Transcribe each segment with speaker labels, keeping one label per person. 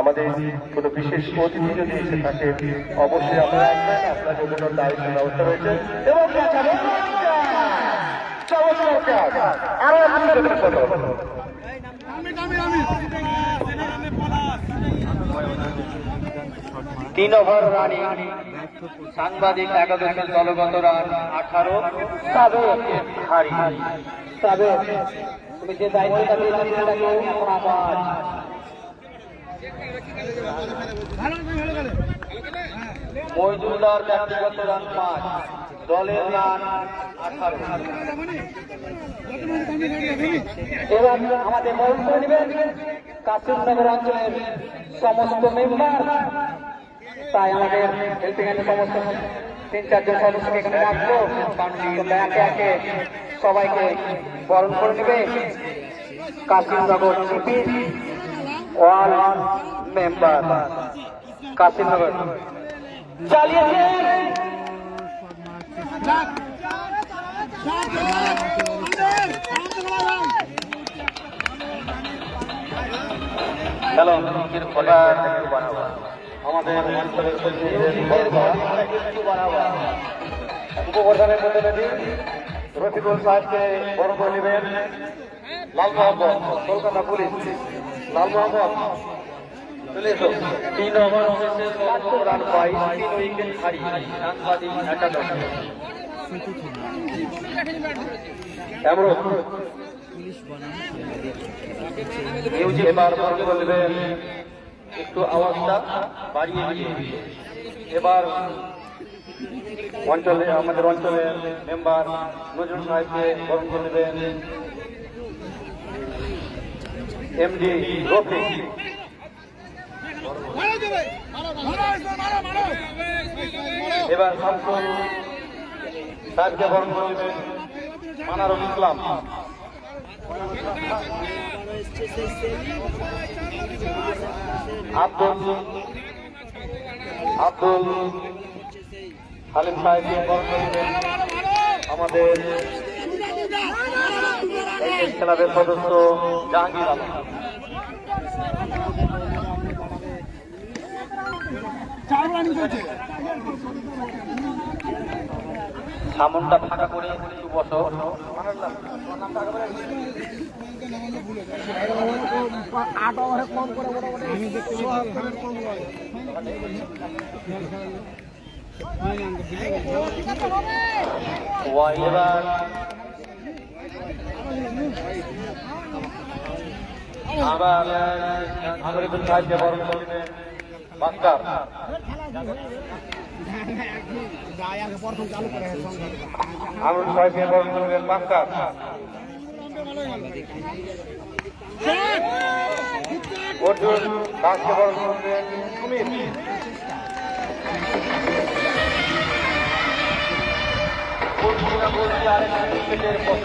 Speaker 1: আমাদের কোনো বিশেষ অতিথি যদি এসে থাকে, অবশ্যই আপনারা আসবেন আপনার জন্য দায়িত্ব ব্যবস্থা রয়েছে। এবং
Speaker 2: তিন ওভার রানিং, সাংবাদিক একাদশের দলগত রান আঠারো তুমি যে দায়িত্বটা আবার মহিদুল্লাহর ব্যক্তিগত রান পাঁচ দলের রান আঠারো। এবং আমাদের করে নেবেন কাশিমনগর অঞ্চলের সমস্ত মেম্বার। তাই আমাদের হ্যান্ডের সমস্ত তিন, চারজন সদস্যকে এখানে রাখব। একে একে সবাইকে বরণ করে নেবে। কাশিমনগর জিপি ওয়াল মেম্বার কাশিমনগর চালিয়েছে হ্যালো আমাদের অঞ্চলের
Speaker 1: উপপ্রধানের প্রতিনিধি রফিকুল সাহেবকে করে নেবেন লাল কলকাতা পুলিশ। লাল মোহাম্মদ চলে এসো।
Speaker 2: তিন ওভার রান পাই, তিন উইকেট হারি সাংবাদিক একাদশ
Speaker 1: এমন নিউজ এবার দেবেন একটু আওয়াজটা বাড়িয়ে দিয়ে এবার অঞ্চলে, আমাদের অঞ্চলের মেম্বার নজরুল সাহেবকে বরণ করে দেবেন। এমডি রফিক এবার শামসুল সাহেবকে বরণ করে দেবেন মানারুল ইসলাম। আব্দুল আব্দুল হালিম সাহেবকে বরণ আমাদের ক্লাবের সদস্য জাহাঙ্গীর
Speaker 2: সামনটা ফাঁকা করে একটু বসো ওয়াই এবার
Speaker 1: আবার শরীফুল সাহেবকে বরণ করে দেবেন বাক্কার আমরুল সাহেবকে বরণ করে দেবেন অর্জুন দাসকে বরণ করে সুমিত বলছি না আরেকটা ক্রিকেটের কত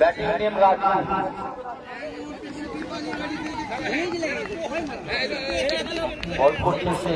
Speaker 2: ব্যাটিং নেম রাজু। করতেছে।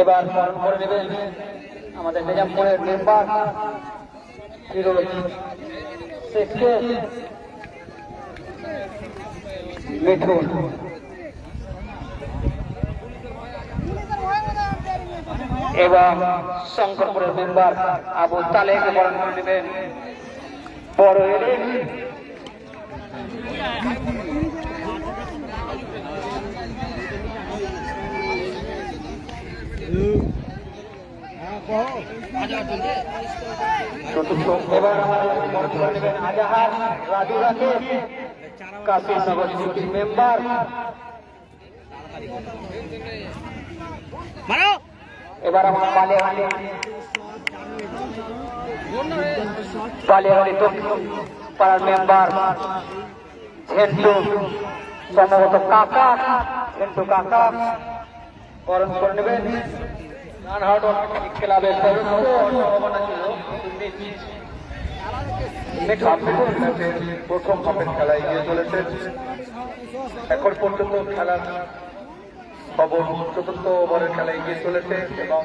Speaker 2: এবার করে নেবেন। আমাদের নিজামপুরের মেম্বার এবং শঙ্করপুরের মেম্বার আবু তালেকে বরণ করে নেবেন। বড় এলে এবার আমাদের নেবেন আজাহার রাজু মেম্বার। এবার আমার বালিয়াহালি বালিয়াহালি দক্ষিণ পাড়ার মেম্বার ঝেন্টু সম্ভবত কাকা ঝেন্টু কাকা বরণ করে নেবেন।
Speaker 3: প্রথম হাফের খেলা এগিয়ে চলেছে এখন পর্যন্ত খেলার খবর চতুর্থ ওভারের খেলা এগিয়ে চলেছে এবং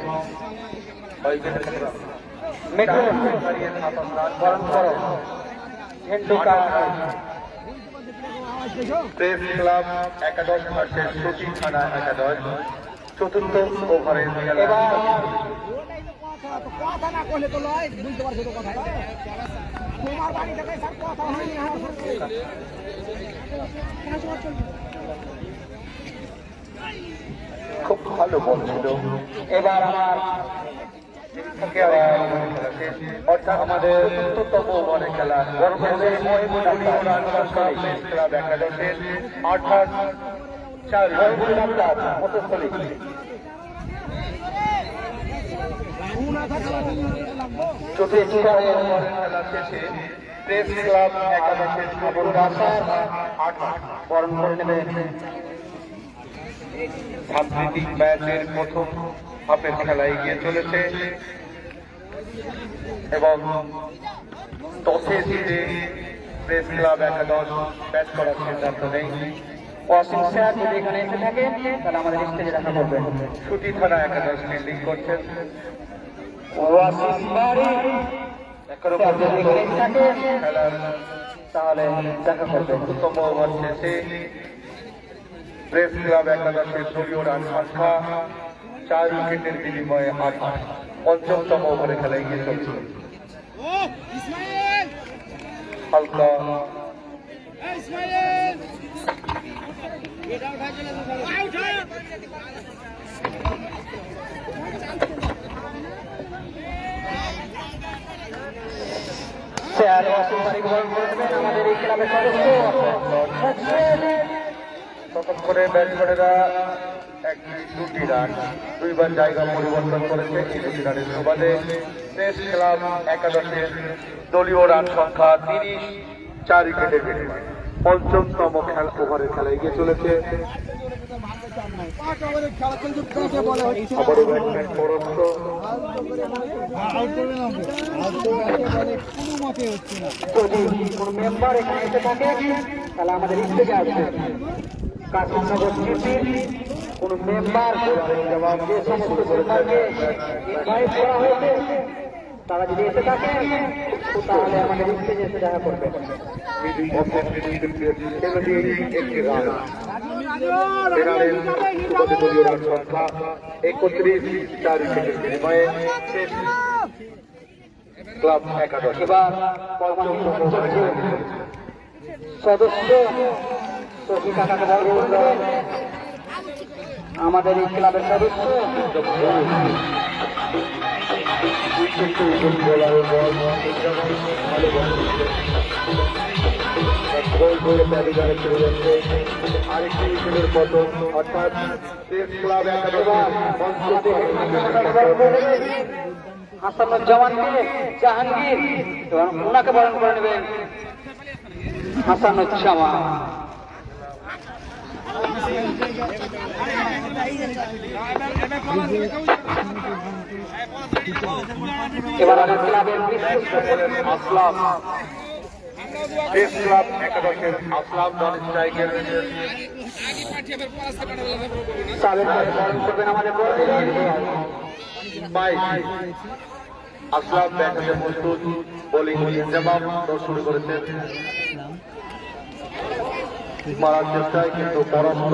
Speaker 3: প্রেস ক্লাব একাদশ ভার্সেস সতী একাদশ চতুর্থ ওভারের খেলা
Speaker 2: এবার
Speaker 4: কথা না করলে তো লয় বুঝতে পারছ তো কথা তোমার বাড়ি থেকে স্যার কথা হয়নি
Speaker 3: খুব ভালো বল ছিল।
Speaker 2: এবার আমার।
Speaker 3: অর্থাৎ আমাদের চতুর্থ ওভারের খেলা। ক্লাব একাদশের অর্থাৎ প্রেস ক্লাব একাদশের
Speaker 2: বরণ করে নেবেন
Speaker 3: সাম্প্রতিক ম্যাচের প্রথম হাফের খেলা এগিয়ে চলেছে। এবং টসে জিতে প্রেস ক্লাব একাদশ ব্যাট করার সিদ্ধান্ত নেই
Speaker 2: ওয়াসিম স্যার যদি এখানে এসে থাকে তাহলে আমাদের স্টেজে দেখা করবেন
Speaker 3: ছুটি থানা একাদশ ফিল্ডিং করছেন।
Speaker 2: ওয়াসিম বাড়ি। তাহলে দেখা করবেন
Speaker 3: চতুর্থম ওভার শেষে প্রেস ক্লাব একাদশের দলীয় রান সংখ্যা চার উইকেটের বিনিময়ে আট পঞ্চমতম ওভারে খেলা এগিয়ে চলছে। হালকা।
Speaker 2: বরণ করে
Speaker 3: ব্যাটসম্যানেরা এক দুটি রান দুইবার জায়গা পরিবর্তন করেছে এই দুটি রানের সুবাদে একাদশের দলীয় রান সংখ্যা তিরিশ চার উইকেটের বিনিময়ে পঞ্চমতম খেলা, ওভারের খেলা এগিয়ে চলেছে।
Speaker 4: কোনো
Speaker 2: মেম্বার যে সমস্ত মেম্বারকে ইনভাইট তারা যদি এসে থাকে তাহলে আমাদের স্টেজে দেখা করবে।
Speaker 3: ক্লাব একাদশ।
Speaker 2: এবার সদস্য আমাদের এই ক্লাবের সদস্য।
Speaker 3: গোল করে প্যারিগারে চলে অর্থাৎ ক্লাব
Speaker 2: জাহাঙ্গীর এবং ওনাকে বরণ করে নেবেন হাসানুজ্জামান এবার আমাদের ক্লাবের
Speaker 3: আসলাম। আসলাম দল আসলাম ব্যাটাতে প্রস্তুত, বোলিং শুরু করেছেন। মারার চেষ্টায় কিন্তু পরাস্ত।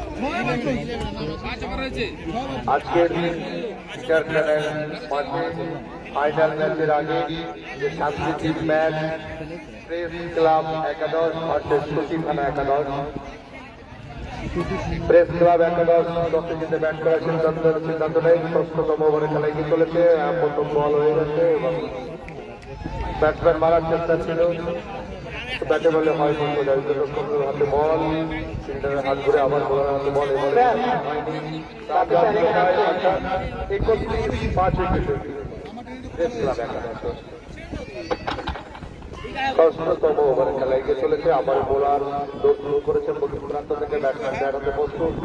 Speaker 3: আজকের বিচার খেলার মাঠে ফাইনাল ম্যাচের আগে যে সাংস্কৃতিক ম্যাচ প্রেস ক্লাব একাদশ ভার্সেস সচিখানা একাদশ। প্রেস ক্লাব একাদশ দশে জিতে ব্যাট করার সিদ্ধান্ত সিদ্ধান্ত নেয় ষষ্ঠতম ওভারে খেলা এগিয়ে চলেছে? প্রথম বল হয়ে গেছে এবং ব্যাটসম্যান মারার চেষ্টা ছিল। ব্যাটে বলে হয় দর্শকের হাতে বল ফিল্ডারের হাত ঘুরে আবার বলার হাতে বল একত্রিশ পাঁচ উইকেটে। প্রেস ক্লাব একাদশ ষষ্ঠতম ওভারে খেলা এগিয়ে চলেছে আবার বোলার দৌড় শুরু করেছেন প্রথম প্রান্ত থেকে ব্যাটসম্যান ব্যাট প্রস্তুত।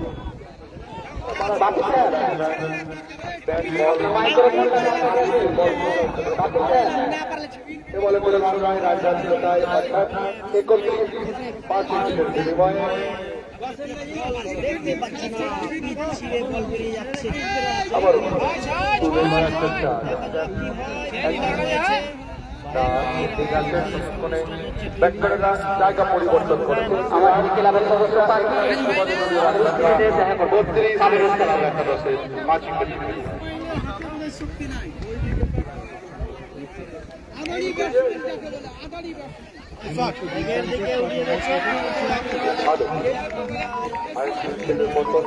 Speaker 3: বলে বলে রাজধানীতায় অর্থাৎ একত্রিশ পাঁচ উইকেটের বিনিময়ে আবার জায়গা পরিবর্তন করেছে
Speaker 2: আমাদের ক্লাবের সদস্য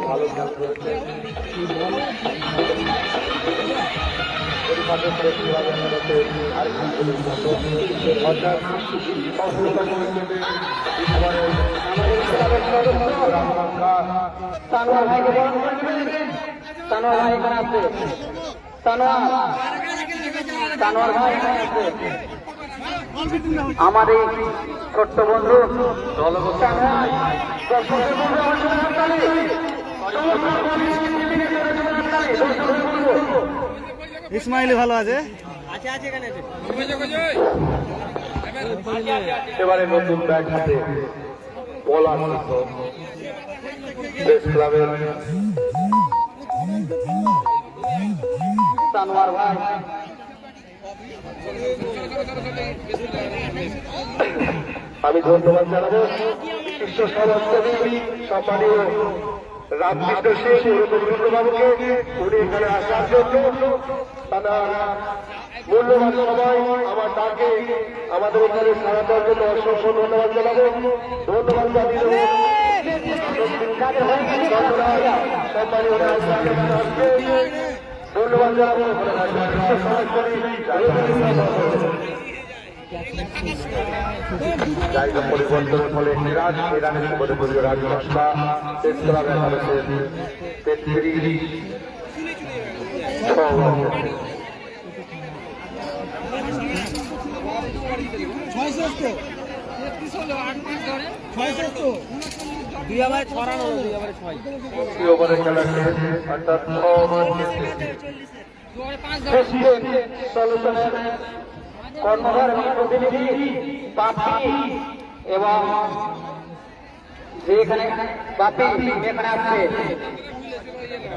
Speaker 3: ভালো খেলা করেছে
Speaker 2: আমার এই ছোট্ট বন্ধু। দর্শকের বন্ধু, জন্য হাততালি। দর্শকের বন্ধু।
Speaker 4: ইসমাইলি ভালো আছে?
Speaker 3: এবারে নতুন ব্যাট আমি ধন্যবাদ জানাব। বিশ্ব সমাজকবি সম্মানীয় রামকৃষ্ণ সিং রবীন্দ্রবাবুকে। উনি এখানে আসার জন্য তারা মূল্যবান সময় আমার ডাকে, আমাদের এখানে সারা দেওয়ার জন্য অসংখ্য ধন্যবাদ জানাব। ধন্যবাদ জানিয়ে ধন্যবাদ জানাব। জায়গা পরিবর্তনের ফলে নিরাজ করা একাদশের তেত্রিশ।
Speaker 2: কর্ণধার এবং প্রতিনিধি এবং যে বাপি এখানে আসছে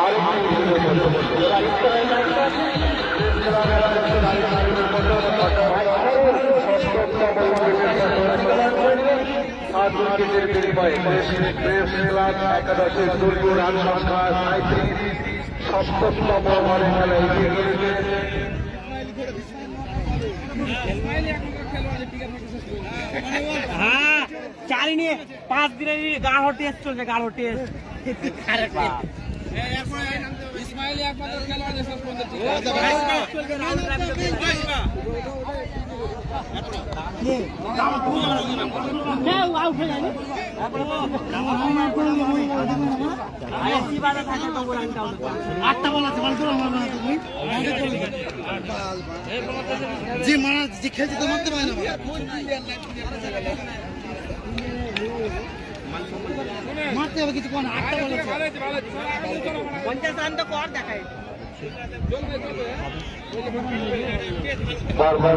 Speaker 3: বলতে আর সাত উইকেটের বিনিময়ে প্রেস ক্লাব একাদশের দলীয় রান সংখ্যা সাঁত্রিশ সপ্তম ওভারে খেলা এগিয়ে চলেছে
Speaker 1: হ্যাঁ চারি নিয়ে পাঁচ দিনের গাঢ় টেস্ট চলছে, গাঢ় টেস্ট যে মারা যে খেলছে তো মারতে পারে না মারতে হবে কিছু কোন আটটা বল আছে? পঞ্চাশ রান তো কর দেখায়
Speaker 3: বারবার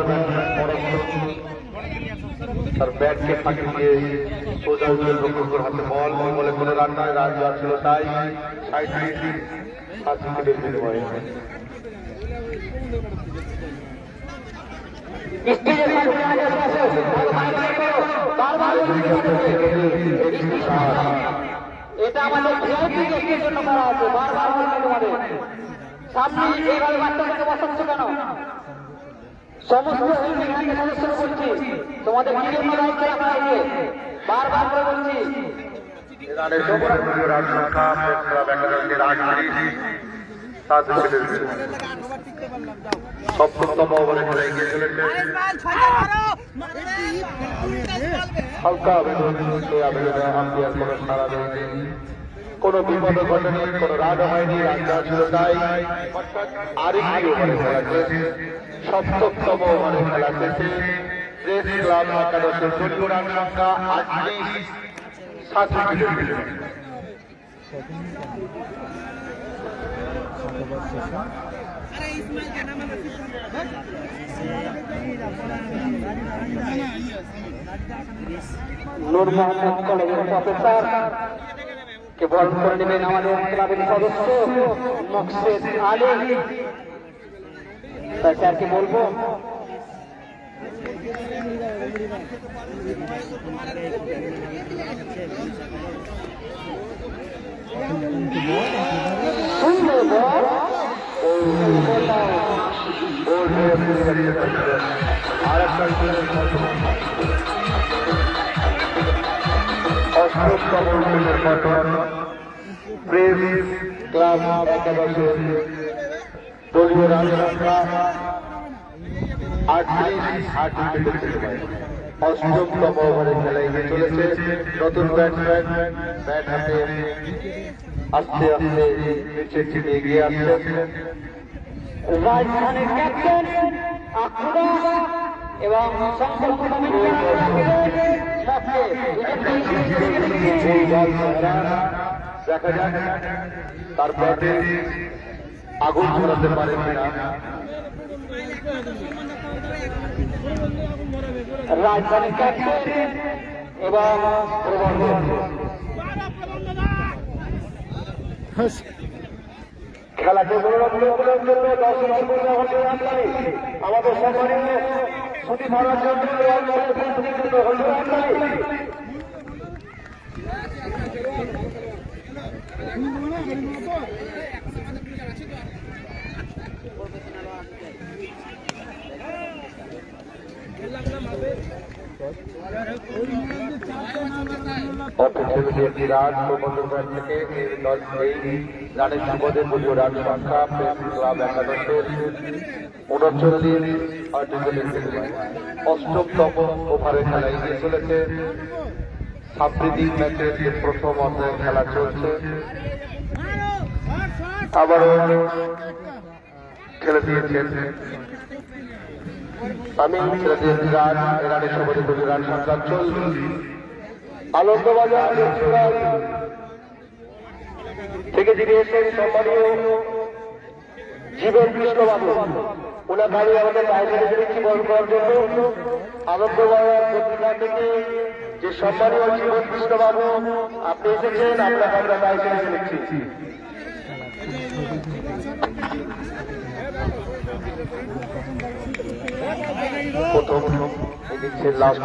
Speaker 3: তার ব্যাটকে ফাঁকি দিয়ে সোজা উইকেট রক্ষকের হাতে বল। বলে কোনো রান নয় রান যাওয়ার ছিল তাই সাঁত্রিশ সাত উইকেটের বিনিময়ে।
Speaker 2: এটা আমাদের জন্য করা আছে বারবার বলছি কেন? সমস্ত সদস্যরা তোমাদের জন্য দায়িত্ব বারবার করে বলছি।
Speaker 3: চলেছে হালকা কোনো কোনো বিপদ ঘটেনি কোনো রাগ হয়নি দেওয়া ছিল তাই আরেকটি ওভারে খেলা চলেছে সপ্তমতম ওভারে খেলা প্রেস ক্লাব একাদশের রান সংখ্যা সাত বিনিময়ে
Speaker 2: নূর মোহাম্মদ কলেজের প্রফেসর, কে বরণ করে নেবেন আমাদের ক্লাবের সদস্য, মকসেদ আলী। তাই স্যারকে বলব? সুন্দর
Speaker 3: অষ্টম উইকেটের পতন প্রেস ক্লাব একাদশের দলীয় রান সংখ্যা আটত্রিশ অষ্টমতম ওভারে খেলা এগিয়ে চলেছে নতুন ব্যাটসম্যান ব্যাট আস্তে আস্তে নিচের দিকে এগিয়ে আসছেন।
Speaker 2: রাজধানীর ক্যাপ্টেন আখুরা এবং
Speaker 3: ছাড়া দেখা যাক তার আগুন ছড়াতে পারে কিনা
Speaker 2: রাজধানীর ক্যাপ্টেন এবং প্রবর্তন
Speaker 3: খেলাকে করার জন্য আমাদের সম্মানীয় সুদী মহারাজ জন্য অপরচুনিটি রান প্রবন্ধন থেকে এই রানের রান সংখ্যা ক্লাব একাদশের ওভারে যে প্রথম অধ্যায়ের খেলা চলছে, আবারও খেলে দিয়েছেন। আমি খেলে দিয়েছি রান রানের পুজো রান সংখ্যা আনন্দবাজার থেকে যিনি এসেছেন সম্মানীয় জীবন কৃষ্ণবাবু ওনার গাড়ি আমাদের বাইরে রেখে দিচ্ছি করার জন্য। আনন্দবাজার পত্রিকা থেকে যে সম্মানীয় জীবন কৃষ্ণবাবু আপনি এসেছেন, আপনাকে আমরা বাইরে রেখে প্রথম দিচ্ছে লাস্ট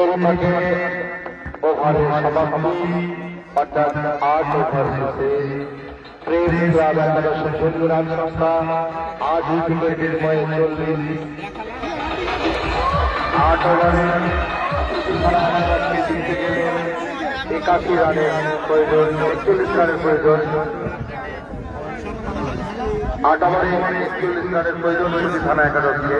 Speaker 3: এর মাঝে ওভারের সমাপ্তি। অর্থাৎ আট ওভার শেষে প্রেস ক্লাব একাদশ রান সংখ্যা আট উইকেটের বিনিময়ে চল্লিশ আট একাশি রানের প্রয়োজন একচল্লিশ রানের প্রয়োজন। আট ওভারে একচল্লিশ রানের প্রয়োজন হয়েছে থানা একাদশকে